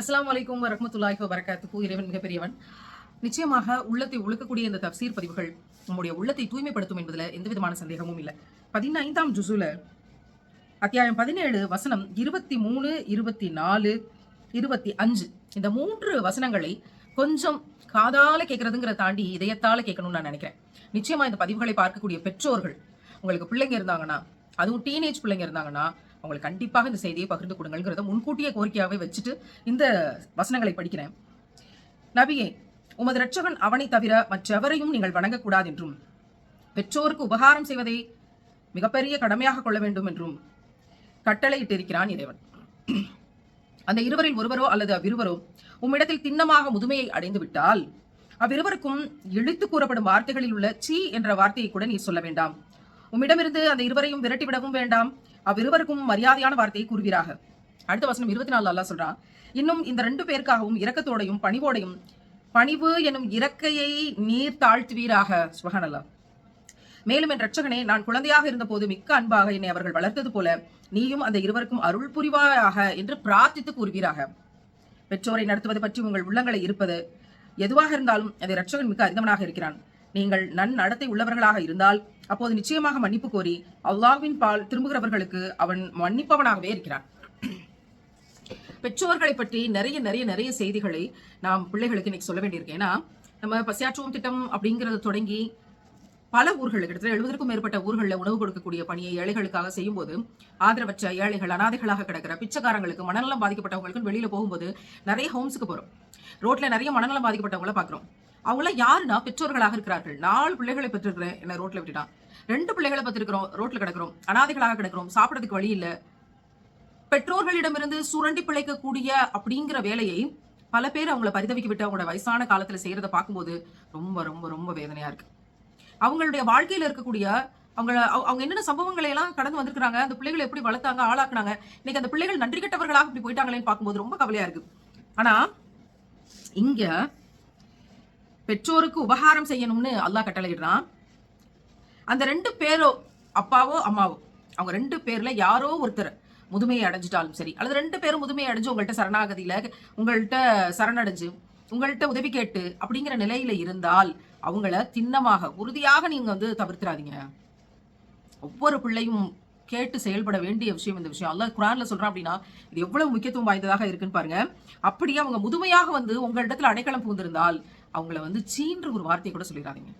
அஸ்லாம் வலைக்கம் வரமத்துல்லாஹி வரகாத்துக்கு இறைவன் மிகப்பெரியவன். நிச்சயமாக உள்ளத்தை ஒழுக்கக்கூடிய இந்த தப்சீர் பதிவுகள் நம்முடைய உள்ளத்தை தூய்மைப்படுத்தும் என்பதில் எந்த விதமான சந்தேகமும் இல்லை. பதினைந்தாம் ஜுசுல அத்தியாயம் பதினேழு வசனம் இருபத்தி மூணு இருபத்தி நாலு இருபத்தி அஞ்சு இந்த மூன்று வசனங்களை கொஞ்சம் காதால கேட்கறதுங்கிற தாண்டி இதயத்தால கேட்கணும்னு நான் நினைக்கிறேன். நிச்சயமா இந்த பதிவுகளை பார்க்கக்கூடிய பெற்றோர்கள் உங்களுக்கு பிள்ளைங்க இருந்தாங்கன்னா அதுவும் டீனேஜ் பிள்ளைங்க இருந்தாங்கன்னா அவங்களுக்கு கண்டிப்பாக இந்த செய்தியை பகிர்ந்து கொடுங்கள்ங்கிறத முன்கூட்டியே கோரிக்கையாகவே வச்சுட்டு இந்த வசனங்களை படிக்கிறேன். நபியே உமது ரட்சகன் அவனை தவிர மற்றெவரையும் நீங்கள் வணங்கக்கூடாது என்றும் பெற்றோருக்கு உபகாரம் செய்வதை மிகப்பெரிய கடமையாக கொள்ள வேண்டும் என்றும் கட்டளையிட்டிருக்கிறான் இறைவன். அந்த இருவரில் ஒருவரோ அல்லது அவ்விருவரோ உம்மிடத்தில் திண்ணமாக முதுமையை அடைந்து விட்டால் அவ்விருவருக்கும் இழுத்து கூறப்படும் வார்த்தைகளில் உள்ள சீ என்ற வார்த்தையை கூட நீ சொல்ல வேண்டாம். உம்மிடமிருந்து அந்த இருவரையும் விரட்டிவிடவும் வேண்டாம். அவ்விருவருக்கும் மரியாதையான வார்த்தையை கூறுவீராக. அடுத்த வசனம் இருபத்தி நாலு அல்லா சொல்றான் இன்னும் இந்த ரெண்டு பேருக்காகவும் இரக்கத்தோடையும் பணிவோடையும் பணிவு எனும் இறக்கையை நீர் தாழ்த்துவீராக. சுபஹானல்லாஹ். மேலும் என் ரட்சகனே நான் குழந்தையாக இருந்தபோது மிக்க அன்பாக என்னை அவர்கள் வளர்த்தது போல நீயும் அந்த இருவருக்கும் அருள் புரிவாயாக என்று பிரார்த்தித்து கூறுவீராக. பெற்றோரை நடத்துவது பற்றி உங்கள் உள்ளங்களை இருப்பது எதுவாக இருந்தாலும் அதை ரட்சகன் மிக்க அறிந்தவனாக இருக்கிறான். நீங்கள் நன் நடத்தை உள்ளவர்களாக இருந்தால் அப்போது நிச்சயமாக மன்னிப்பு கோரி அல்லாவின் பால் திரும்புகிறவர்களுக்கு அவன் மன்னிப்பவனாகவே இருக்கிறான். பெற்றோர்களை பற்றி நிறைய நிறைய நிறைய செய்திகளை நாம் பிள்ளைகளுக்கு இன்னைக்கு சொல்ல வேண்டியிருக்கேன் ஏன்னா நம்ம பசியாற்றுவோம் திட்டம் அப்படிங்கறத தொடங்கி பல ஊர்களுக்கு கிட்டத்தட்ட எழுபதற்கும் மேற்பட்ட ஊர்களில் உணவு கொடுக்கக்கூடிய பணியை ஏழைகளுக்காக செய்யும்போது ஆதரவற்ற ஏழைகள் அனாதைகளாக கிடக்கிற பிச்சைக்காரங்களுக்கு மனநலம் பாதிக்கப்பட்டவங்களுக்கு வெளியில போகும்போது நிறைய ஹோம்ஸுக்கு போறோம். ரோட்ல நிறைய மனநலம் பாதிக்கப்பட்டவங்கள பாக்குறோம் அவங்களாம் யாருன்னா பெற்றோர்களாக இருக்கிறார்கள். நாலு பிள்ளைகளை பெற்றிருக்கிறேன். என்ன ரோட்ல விட்டுட்டான். ரெண்டு பிள்ளைகளை பெற்றிருக்கிறோம். ரோட்ல கிடக்கிறோம். அனாதைகளாக கிடக்கிறோம். சாப்பிடறதுக்கு வழி இல்லை. பெற்றோர்களிடமிருந்து சுரண்டி பிழைக்கக்கூடிய அப்படிங்கிற வேலையை பல பேர் அவங்கள பரிதவிக்க விட்டு அவங்களோட வயசான காலத்துல செய்யறதை பார்க்கும்போது ரொம்ப ரொம்ப ரொம்ப வேதனையா இருக்கு. அவங்களுடைய வாழ்க்கையில இருக்கக்கூடிய அவங்க அவங்க என்னென்ன சம்பவங்களை எல்லாம் கடந்து வந்திருக்காங்க அந்த பிள்ளைகளை எப்படி வளர்த்தாங்க ஆளாக்குனாங்க இன்னைக்கு அந்த பிள்ளைகள் நன்றி கெட்டவர்களாக இப்படி போயிட்டாங்களேன்னு பார்க்கும்போது ரொம்ப கவலையா இருக்கு. ஆனா இங்க பெற்றோருக்கு உபகாரம் செய்யணும்னு அல்லாஹ் கட்டளையிடுறான். அந்த ரெண்டு பேரோ அப்பாவோ அம்மாவோ அவங்க ரெண்டு பேர்ல யாரோ ஒருத்தர் முதுமையை அடைஞ்சிட்டாலும் சரி அல்லது ரெண்டு பேரும் முதுமையை அடைஞ்சு உங்கள்கிட்ட சரணாகதியில உங்கள்கிட்ட சரணடைஞ்சு உங்கள்கிட்ட உதவி கேட்டு அப்படிங்கிற நிலையில இருந்தால் அவங்கள திண்ணமாக உறுதியாக நீங்க வந்து தவிர்த்துறாதீங்க ஒவ்வொரு பிள்ளையும் கேட்டு செயல்பட வேண்டிய விஷயம் இந்த விஷயம். அல்லாஹ் குரான்ல சொல்றான் அப்படின்னா இது எவ்வளவு முக்கியத்துவம் வாய்ந்ததாக இருக்குன்னு பாருங்க. அப்படியே அவங்க முதுமையாக வந்து உங்களிடத்துல அடைக்கலம் புகுந்திருந்தால் அவங்கள வந்து சீன்ற ஒரு வார்த்தையை கூட சொல்லிடாதீங்க.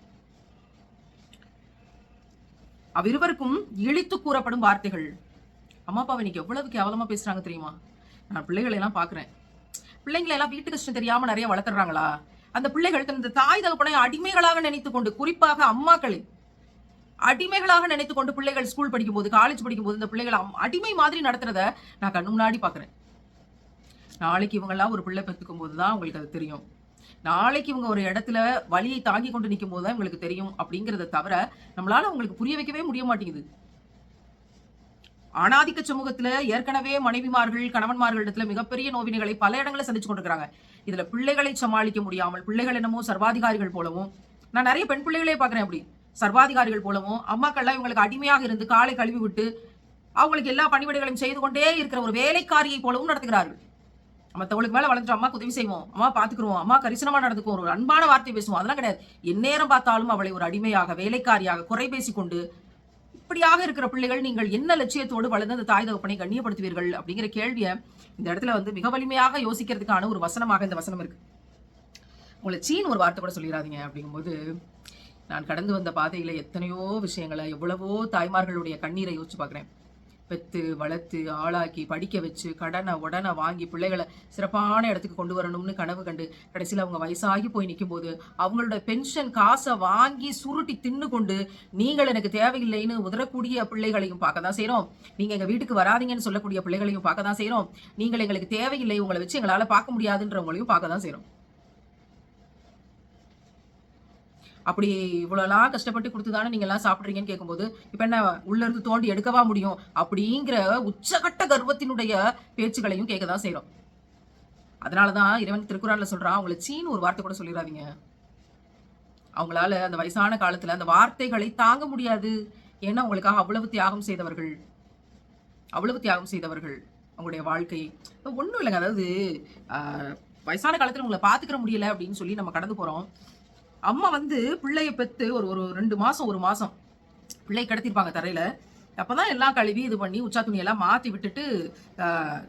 அவ்விருவருக்கும் இழித்து கூறப்படும் வார்த்தைகள். அம்மா அப்பாவை இன்னைக்கு எவ்வளவு கேவலமா பேசுறாங்க தெரியுமா? நான் பிள்ளைகளை எல்லாம் பாக்குறேன். பிள்ளைங்களை எல்லாம் வீட்டு கஷ்டம் தெரியாம நிறைய வளர்த்துறாங்களா? அந்த பிள்ளைகள் தனது தாய் தகப்பனை அடிமைகளாக நினைத்து கொண்டு குறிப்பாக அம்மாக்களை அடிமைகளாக நினைத்து கொண்டு பிள்ளைகள் ஸ்கூல் படிக்கும்போது காலேஜ் படிக்கும்போது இந்த பிள்ளைகளை அடிமை மாதிரி நடத்துறத நான் கண்ணு முன்னாடி பாக்குறேன். நாளைக்கு இவங்கெல்லாம் ஒரு பிள்ளை பெற்றுக்கும் போது தான் உங்களுக்கு அது தெரியும். நாளைக்கு இவங்க ஒரு இடத்துல வழியை தாங்கி கொண்டு நிற்கும் போது தான் இவங்களுக்கு தெரியும் அப்படிங்கிறத தவிர நம்மளால உங்களுக்கு புரிய வைக்கவே முடிய மாட்டேங்குது. ஆணாதிக்க சமூகத்துல ஏற்கனவே மனைவிமார்கள் கணவன்மார்களிடத்துல மிகப்பெரிய நோவினைகளை பல இடங்களில் சந்திச்சு கொண்டிருக்கிறாங்க. இதுல பிள்ளைகளை சமாளிக்க முடியாமல் பிள்ளைகள் என்னமோ சர்வாதிகாரிகள் போலவும் நான் நிறைய பெண் பிள்ளைகளே பாக்குறேன் அப்படி. சர்வாதிகாரிகள் போலவும் அம்மாக்கள்லாம் இவங்களுக்கு அடிமையாக இருந்து காலை கழுவி விட்டு அவங்களுக்கு எல்லா பணிவிடைகளையும் செய்து கொண்டே இருக்கிற ஒரு வேலைக்காரியை போலவும் நடத்துகிறார்கள். மற்றவங்களுக்கு மேலே வளர்ந்துட்டு அம்மாக்கு உதவி செய்வோம். அம்மா பார்த்துக்குருவோம் அம்மா கரிசனமாக நடந்துக்குவோம் ஒரு அன்பான வார்த்தை பேசுவோம். அதெல்லாம் கிடையாது. எந்நேரம் பார்த்தாலும் அவளை ஒரு அடிமையாக வேலைக்காரியாக குறை பேசிக்கொண்டு இப்படியாக இருக்கிற பிள்ளைகள் நீங்கள் என்ன லட்சியத்தோடு வளர்ந்து அந்த தாய் தகப்பனை கண்ணியப்படுத்துவீர்கள் அப்படிங்கிற கேள்வியை இந்த இடத்துல வந்து மிக வலிமையாக யோசிக்கிறதுக்கான ஒரு வசனமாக இந்த வசனம் இருக்கு. உங்களை சீன் ஒரு வார்த்தை கூட சொல்லிடாதீங்க அப்படிங்கும்போது நான் கடந்து வந்த பாதையில் எத்தனையோ விஷயங்களை எவ்வளவோ தாய்மார்களுடைய கண்ணீரை யோசிச்சு பார்க்குறேன். பெத்து வளர்த்து ஆளாக்கி படிக்க வச்சு கடனை உடனே வாங்கி பிள்ளைகளை சிறப்பான இடத்துக்கு கொண்டு வரணும்னு கனவு கண்டு கடைசியில் அவங்க வயசாகி போய் நிற்கும்போது அவங்களோட பென்ஷன் காசை வாங்கி சுருட்டி தின்னு கொண்டு நீங்கள் எனக்கு தேவையில்லைன்னு உதறக்கூடிய பிள்ளைகளையும் பார்க்க தான் செய்கிறோம் நீங்கள் எங்கள் வீட்டுக்கு வராதீங்கன்னு சொல்லக்கூடிய பிள்ளைகளையும் பார்க்க தான் செய்கிறோம் நீங்கள் எங்களுக்கு தேவையில்லை உங்களை வச்சு எங்களால் பார்க்க முடியாதுன்றவங்களையும் பார்க்க தான் செய்கிறோம் அப்படி இவ்வளோலாம் கஷ்டப்பட்டு கொடுத்து தானே நீங்க எல்லாம் சாப்பிட்றீங்கன்னு கேட்கும்போது இப்போ என்ன உள்ள இருந்து தோண்டி எடுக்கவா முடியும்? அப்படிங்கிற உச்சகட்ட கர்வத்தினுடைய பேச்சுகளையும் கேட்க தான் செய்கிறோம் அதனால தான் இறைவன் திருக்குறளில் சொல்றான் அவங்களை சீன்னு ஒரு வார்த்தை கூட சொல்லிடாதீங்க அவங்களால அந்த வயசான காலத்துல அந்த வார்த்தைகளை தாங்க முடியாது. ஏன்னா அவங்களுக்காக அவ்வளவு தியாகம் செய்தவர்கள். அவ்வளவு தியாகம் செய்தவர்கள் அவங்களுடைய வாழ்க்கை. ஒன்றும் இல்லைங்க அதாவது ஆஹ், வயசான காலத்தில் உங்களை பார்த்துக்கிற முடியல அப்படின்னு சொல்லி நம்ம கடந்து போகிறோம் அம்மா வந்து பிள்ளைய பெற்று ஒரு ஒரு ரெண்டு மாதம் ஒரு மாதம் பிள்ளை கிடத்திருப்பாங்க தரையில். அப்பதான் எல்லாம் கழுவி இது பண்ணி உச்சா துணியெல்லாம் மாற்றி விட்டுட்டு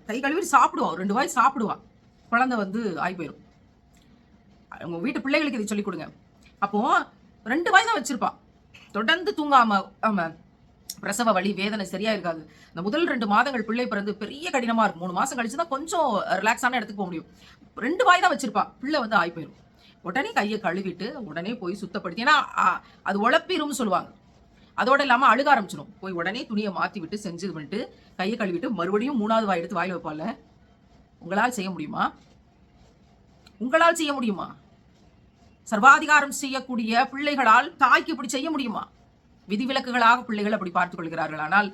கை கழுவி சாப்பிடுவா ரெண்டு வாய் சாப்பிடுவா குழந்தை வந்து ஆகி போயிடும் உங்க வீட்டு பிள்ளைகளுக்கு இதை சொல்லிக் கொடுங்க. அப்போ ரெண்டு வாய் தான் வச்சிருப்பா தொடர்ந்து தூங்காம ஆமா பிரசவ வலி வேதனை சரியா இருக்காது. இந்த முதல் ரெண்டு மாதங்கள் பிள்ளை பிறந்து பெரிய கடினமா இருக்கும். மூணு மாசம் கழிச்சு தான் கொஞ்சம் ரிலாக்ஸான இடத்துக்கு போக முடியும். ரெண்டு வாய் தான் வச்சிருப்பா பிள்ளை வந்து ஆகி போயிடும் உடனே கையை கழுவிட்டு உடனே போய் சுத்தப்படுத்தி ஏன்னா அது உழப்பிரும் சொல்லுவாங்க. அதோட இல்லாமல் அழுக ஆரம்பிச்சிடும் போய் உடனே துணியை மாற்றி விட்டு செஞ்சு பண்ணிட்டு கையை கழுவிட்டு மறுபடியும் மூணாவது வாய் எடுத்து வாயில் வைப்பால உங்களால் செய்ய முடியுமா? உங்களால் செய்ய முடியுமா? சர்வாதிகாரம் செய்யக்கூடிய பிள்ளைகளால் தாய்க்கு இப்படி செய்ய முடியுமா? விதிவிலக்குகளாக பிள்ளைகள் அப்படி பார்த்துக் கொள்கிறார்கள். ஆனால்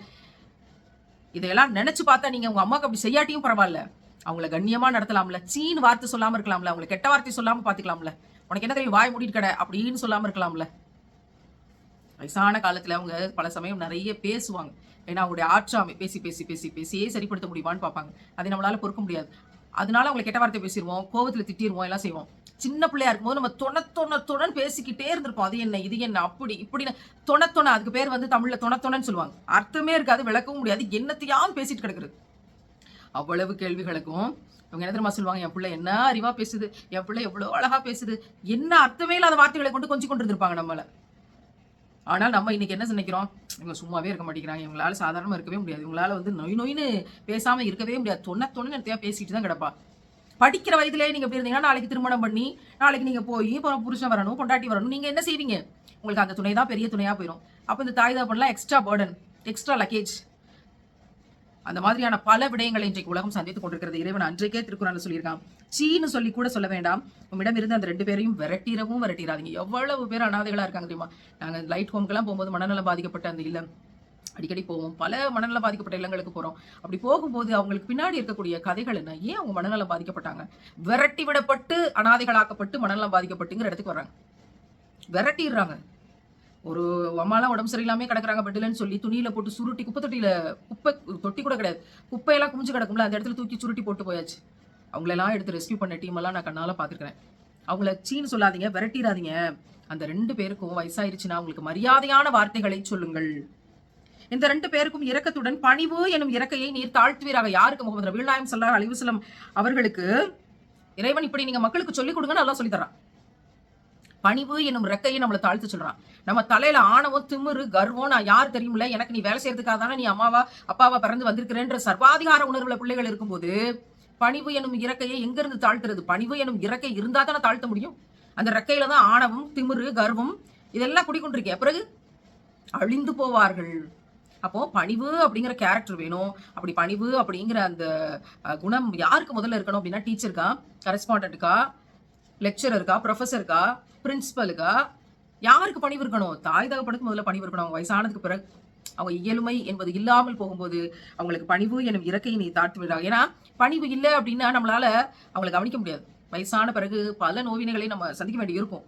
இதையெல்லாம் நினைச்சு பார்த்தா நீங்க உங்க அம்மாவுக்கு அப்படி செய்யாட்டியும் பரவாயில்ல. அவங்கள கண்ணியமா நடத்தலாம்ல. சீன் வார்த்தை சொல்லாம இருக்கலாம்ல. அவங்களை கெட்ட வார்த்தை சொல்லாம பாத்துக்கலாம்ல. உனக்கு என்ன தெரியும்? வாய் மூடிட்டு கடை அப்படின்னு சொல்லாம இருக்கலாம்ல. வயசான காலத்துல அவங்க பல சமயம் நிறைய பேசுவாங்க. ஏன்னா அவங்களுடைய ஆற்றாமை பேசி பேசி பேசி பேசியே சரிப்படுத்த முடியுமான்னு பார்ப்பாங்க. அதை நம்மளால பொறுக்க முடியாது. அதனால அவங்களை கெட்ட வார்த்தை பேசிடுவோம் கோவத்துல திட்டிடுவோம் எல்லாம் செய்வோம். சின்ன பிள்ளையா இருக்கும்போது நம்ம தொண தொண தொணன்னு பேசிக்கிட்டே இருந்திருப்போம். அது என்ன? இது என்ன? அப்படி இப்படின்னு தொண தொண. அதுக்கு பேர் வந்து தமிழ்ல தொண தொணன்னு சொல்லுவாங்க. அர்த்தமே இருக்காது விளக்கவும் முடியாது. என்னத்தையாவது பேசிட்டு கிடக்குறது. அவ்வளவு கேள்விகளுக்கும் இவங்க என்ன தெரியுமா சொல்லுவாங்க? என் பிள்ளை என்ன அறிவா பேசுது? என் பிள்ளை எவ்வளோ அழகா பேசுது? என்ன அர்த்தமே இல்லாத வார்த்தைகளை கொண்டு கொஞ்சம் கொண்டு இருந்திருப்பாங்க நம்மளை. ஆனால் நம்ம இன்னைக்கு என்ன நினைக்கிறோம்? இவங்க சும்மாவே இருக்க மாட்டேங்கிறாங்க. இவங்களால சாதாரணமாக இருக்கவே முடியாது. இவங்களால வந்து நொய் நொயின்னு பேசாம இருக்கவே முடியாது. தொன்ன தொண்ணு நேரத்தையா பேசிட்டு தான் கிடப்பா. படிக்கிற வயதிலே நீங்க எப்படி இருந்தீங்கன்னா நாளைக்கு திருமணம் பண்ணி நாளைக்கு நீங்க போய் புருஷன் வரணும் பொண்டாட்டி வரணும் நீங்க என்ன செய்வீங்க? உங்களுக்கு அந்த துணை தான் பெரிய துணையா போயிடும் அப்போ இந்த தாய் தகப்பன்லாம் எக்ஸ்ட்ரா பேர்டன் எக்ஸ்ட்ரா லக்கேஜ் அந்த மாதிரியான பல விடயங்களை இன்றைக்கு உலகம் சந்தித்துக் கொண்டிருக்கிறது. இறைவன் அன்றைக்கே திருக்குறள் சொல்லியிருக்கான். சீன்னு சொல்லி கூட சொல்ல வேண்டாம். உம்மிடம் இருந்து அந்த ரெண்டு பேரையும் விரட்டிடவும் விரட்டிடாதீங்க எவ்வளவு பேர் அனாதைகளா இருக்காங்க தெரியுமா? நாங்க லைட் ஹோம்க்கெல்லாம் போகும்போது மனநலம் பாதிக்கப்பட்ட அந்த இல்லம். அடிக்கடி போவோம். பல மனநலம் பாதிக்கப்பட்ட இல்லங்களுக்கு போறோம். அப்படி போகும்போது அவங்களுக்கு பின்னாடி இருக்கக்கூடிய கதைகள் என்ன? ஏன் அவங்க மனநலம் பாதிக்கப்பட்டாங்க? விரட்டி விடப்பட்டு அனாதைகளாக்கப்பட்டு மனநலம் பாதிக்கப்பட்டுங்கிற இடத்துக்கு வர்றாங்க. விரட்டிடுறாங்க. ஒரு அம்மாலாம் உடம்பு சரியில்லாமே கிடக்குறாங்க பெட்டிலன்னு சொல்லி துணியில போட்டு சுருட்டி குப்பை தொட்டியில குப்பை தொட்டி கூட கிடையாது. குப்பையெல்லாம் குமிஞ்சு கிடக்கும்ல அந்த இடத்துல தூக்கி சுருட்டி போட்டு போயாச்சு. அவங்களெல்லாம் எடுத்து ரெஸ்கியூ பண்ண டீம் எல்லாம் நான் கண்ணால பாத்துருக்கிறேன் அவங்கள சீன்னு சொல்லாதீங்க விரட்டிடாதீங்க அந்த ரெண்டு பேருக்கும் வயசாயிருச்சுன்னா அவங்களுக்கு மரியாதையான வார்த்தைகளை சொல்லுங்கள். இந்த ரெண்டு பேருக்கும் இரக்கத்துடன் பணிவு எனும் இறக்கையை நீர் தாழ்த்துவீராக. யாருக்கு முகமது ரபில் நாயம் சல்லா அலிவசலம் அவர்களுக்கு? இறைவன் இப்படி நீங்க மக்களுக்கு சொல்லிக் கொடுங்கன்னு நல்லா சொல்லித்தரான் பணிவு என்னும் ரெக்கையை நம்மளை தாழ்த்து சொல்றான். நம்ம தலையில ஆணவம் திமிரு கர்வம் நான் யார் தெரியும்ல எனக்கு நீ வேலை செய்யறதுக்காக தானே நீ அம்மாவா அப்பாவா பிறந்து வந்திருக்கிறேன்ற சர்வாதிகார உணர்வுல பிள்ளைகள் இருக்கும்போது பணிவு எனும் இறக்கையை எங்கிருந்து தாழ்த்துறது? பணிவு எனும் இறக்கை இருந்தா தானே தாழ்த்த முடியும். அந்த ரெக்கையில தான் ஆணவம் திமிரு கர்வம் இதெல்லாம் குடிக்கொண்டிருக்கே பிறகு அழிந்து போவார்கள். அப்போ பணிவு அப்படிங்கிற கேரக்டர் வேணும். அப்படி பணிவு அப்படிங்கிற அந்த குணம் யாருக்கு முதல்ல இருக்கணும் அப்படின்னா டீச்சருக்கா கரஸ்பாண்டன்ட்டுக்கா லெக்சரருக்கா ப்ரொஃபஸருக்கா பிரின்சிபலுக்கா யாருக்கு பணிவு இருக்கணும் தாய் தகப்பனுக்கு முதல்ல பணிவு இருக்கணும் அவங்க வயசானதுக்கு பிறகு அவங்க இயலுமை என்பது இல்லாமல் போகும்போது அவங்களுக்கு பணிவு எனும் இறக்கையை நீ தாழ்த்து விடுறாங்க ஏன்னா பணிவு இல்லை அப்படின்னா நம்மளால அவங்கள கவனிக்க முடியாது. வயசான பிறகு பல நோவினைகளை நம்ம சந்திக்க வேண்டி இருக்கும்.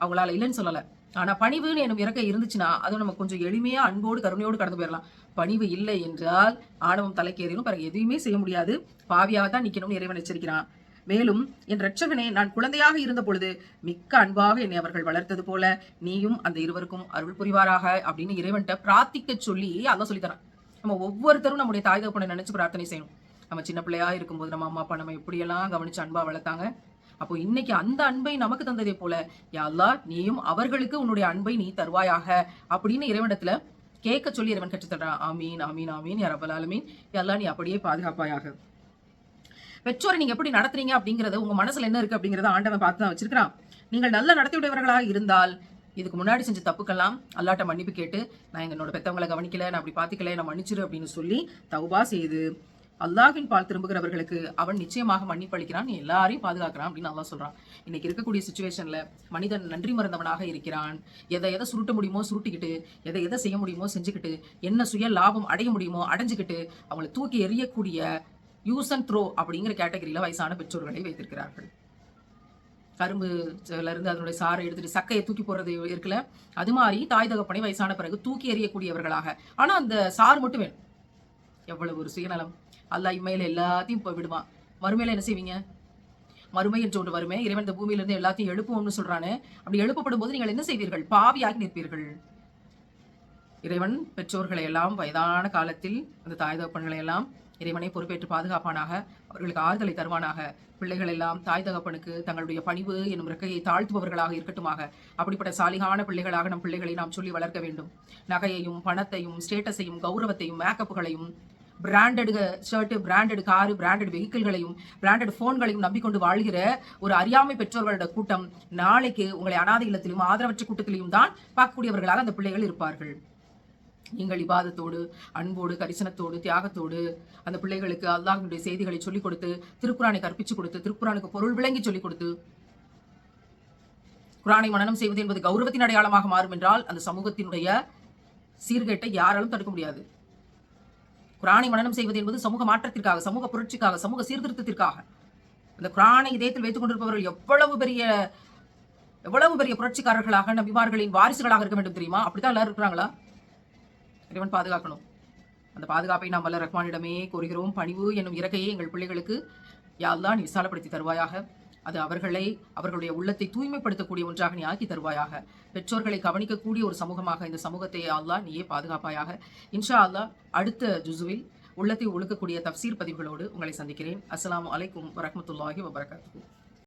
அவங்களால இல்லைன்னு சொல்லலை. ஆனா பணிவுன்னு எனும் இறக்கை இருந்துச்சுன்னா அது நம்ம கொஞ்சம் எளிமையா அன்போடு கருணையோடு கடந்து போயிடலாம். பணிவு இல்லை என்றால் ஆணவம் தலைக்கேறினும் பிறகு எதுவுமே செய்ய முடியாது. பாவியாக தான் நிக்கணும்னு இறைவன் எச்சரிக்கிறான். மேலும் என் ரட்சகனே நான் குழந்தையாக இருந்த பொழுது மிக்க அன்பாக என்னை அவர்கள் வளர்த்தது போல நீயும் அந்த இருவருக்கும் அருள் புரிவாராக அப்படின்னு இறைவன்கிட்ட பிரார்த்திக்க சொல்லி அதான் சொல்லித்தரான் நம்ம ஒவ்வொருத்தரும் நம்முடைய தாய் தகப்பனை நினைச்சு பிரார்த்தனை செய்யணும். நம்ம சின்ன பிள்ளையா இருக்கும்போது நம்ம அம்மா அப்பா நம்ம எப்படியெல்லாம் கவனிச்சு அன்பா வளர்த்தாங்க அப்போ இன்னைக்கு அந்த அன்பை நமக்கு தந்ததே போல யா நீயும் அவர்களுக்கு உன்னுடைய அன்பை நீ தருவாயாக அப்படின்னு இறைவனிடத்துல கேட்க சொல்லி இறைவன் கற்றுத்தடுறான் ஆமீன் ஆமீன் ஆமீன் யா எல்லாம் நீ அப்படியே பாதுகாப்பாயாக. பெற்றோரை நீங்க எப்படி நடத்துறீங்க அப்படிங்கறது உங்க மனசுல என்ன இருக்கு அப்படிங்கறத ஆண்டவன் பார்த்து தான் வச்சிருக்கிறான். நீங்கள் நல்ல நடத்தியுடையவர்களாக இருந்தால் இதுக்கு முன்னாடி செஞ்ச தப்புக்கெல்லாம் அல்லாட்ட மன்னிப்பு கேட்டு நான் என்னோட பெத்தவங்களை கவனிக்கல நான் அப்படி பார்த்துக்கல நான் மன்னிச்சிரு அப்படின்னு சொல்லி தௌபா செய்து அல்லாஹின் பால் திரும்புகிறவர்களுக்கு அவன் நிச்சயமாக மன்னிப்பு அளிக்கிறான் நீ எல்லாரையும் பாதுகாக்கிறான் அப்படின்னு அல்லா சொல்றான். இன்னைக்கு இருக்கக்கூடிய சுச்சுவேஷன்ல மனிதன் நன்றி மறந்தவனாக இருக்கிறான். எதை எதை சுருட்ட முடியுமோ சுருட்டிக்கிட்டு எதை எதை செய்ய முடியுமோ செஞ்சுக்கிட்டு என்ன சுய லாபம் அடைய முடியுமோ அடைஞ்சுக்கிட்டு அவங்களை தூக்கி எறியக்கூடிய யூஸ் அண்ட் த்ரோ அப்படிங்கிற கேட்டகரியில் வயசான பெற்றோர்களை வைத்திருக்கிறார்கள். கரும்புலேருந்து இருந்து அதனுடைய சாறை எடுத்துட்டு சக்கையை தூக்கி போடுறது இருக்குல்ல அது மாதிரி தாய் தகப்பனை வயசான பிறகு தூக்கி எறியக்கூடியவர்களாக. ஆனா அந்த சாறு மட்டும் வேணும். எவ்வளவு ஒரு சுயநலம். அல்லா இம்மையில எல்லாத்தையும் இப்போ விடுவான். மறுமையில என்ன செய்வீங்க? மறுமை என்று ஒன்று வருமே இறைவன் இந்த பூமியிலிருந்து எல்லாத்தையும் எழுப்புவோம்னு சொல்றானே. அப்படி எழுப்பப்படும் போது நீங்கள் என்ன செய்வீர்கள்? பாவியாகி நிற்பீர்கள். இறைவன் பெற்றோர்களை எல்லாம் வயதான காலத்தில் அந்த தாய் தகப்பன்களை எல்லாம் இறைவனை பொறுப்பேற்று பாதுகாப்பானாக அவர்களுக்கு ஆறுதலை தருவானாக. பிள்ளைகள் எல்லாம் தாய் தகப்பனுக்கு தங்களுடைய பணிவு என்னும் இறக்கையை தாழ்த்துபவர்களாக இருக்கட்டுமாக. அப்படிப்பட்ட சாலிகான பிள்ளைகளாக நம் பிள்ளைகளை நாம் சொல்லி வளர்க்க வேண்டும். நகையையும் பணத்தையும் ஸ்டேட்டஸையும் கௌரவத்தையும் மேக்கப்புகளையும் branded shirt branded car branded வெஹிக்கிள்களையும் branded ஃபோன்களையும் நம்பிக்கொண்டு வாழ்கிற ஒரு அறியாமை பெற்றோர்களோட கூட்டம் நாளைக்கு உங்களை அனாதை இல்லத்திலும் ஆதரவற்ற கூட்டத்திலையும் தான் பார்க்கக்கூடியவர்களாக அந்த பிள்ளைகள் இருப்பார்கள். நீங்கள் இபாதத்தோடு அன்போடு கரிசனத்தோடு தியாகத்தோடு அந்த பிள்ளைகளுக்கு அல்லாஹினுடைய செய்திகளை சொல்லிக் கொடுத்து திருக்குறானை கற்பிச்சு கொடுத்து திருக்குறானுக்கு பொருள் விளங்கி சொல்லிக் கொடுத்து குரானை மனனம் செய்வது என்பது கௌரவத்தின் அடையாளமாக மாறும் என்றால் அந்த சமூகத்தினுடைய சீர்கேட்டை யாராலும் தடுக்க முடியாது. குரானை மனனம் செய்வது என்பது சமூக மாற்றத்திற்காக சமூக புரட்சிக்காக சமூக சீர்திருத்தத்திற்காக. அந்த குரானை இதயத்தில் வைத்துக் கொண்டிருப்பவர்கள் எவ்வளவு பெரிய எவ்வளவு பெரிய புரட்சிக்காரர்களாக நபிமார்களின் வாரிசுகளாக இருக்க வேண்டும் தெரியுமா? அப்படித்தான் எல்லாரும் இருக்கிறாங்களா? இறைவன் பாதுகாக்கணும். அந்த பாதுகாப்பை நாம் வல்ல ரஹ்மானிடமே கோருகிறோம். பணிவு என்னும் இறக்கையை எங்கள் பிள்ளைகளுக்கு யாழ்தான் நீ விசாலப்படுத்தி தருவாயாக. அது அவர்களை அவர்களுடைய உள்ளத்தை தூய்மைப்படுத்தக்கூடிய ஒன்றாக நீ ஆக்கி தருவாயாக. பெற்றோர்களை கவனிக்கக்கூடிய ஒரு சமூகமாக இந்த சமூகத்தை யாழ்தான் நீயே பாதுகாப்பாயாக. இன்ஷா அல்லா அடுத்த ஜுசுவில் உள்ளத்தை ஒழுக்கக்கூடிய தப்சீர் பதிவுகளோடு உங்களை சந்திக்கிறேன். அஸ்லாம் அலைக்கும் வரமத்துல்லாஹி வபரகாத்து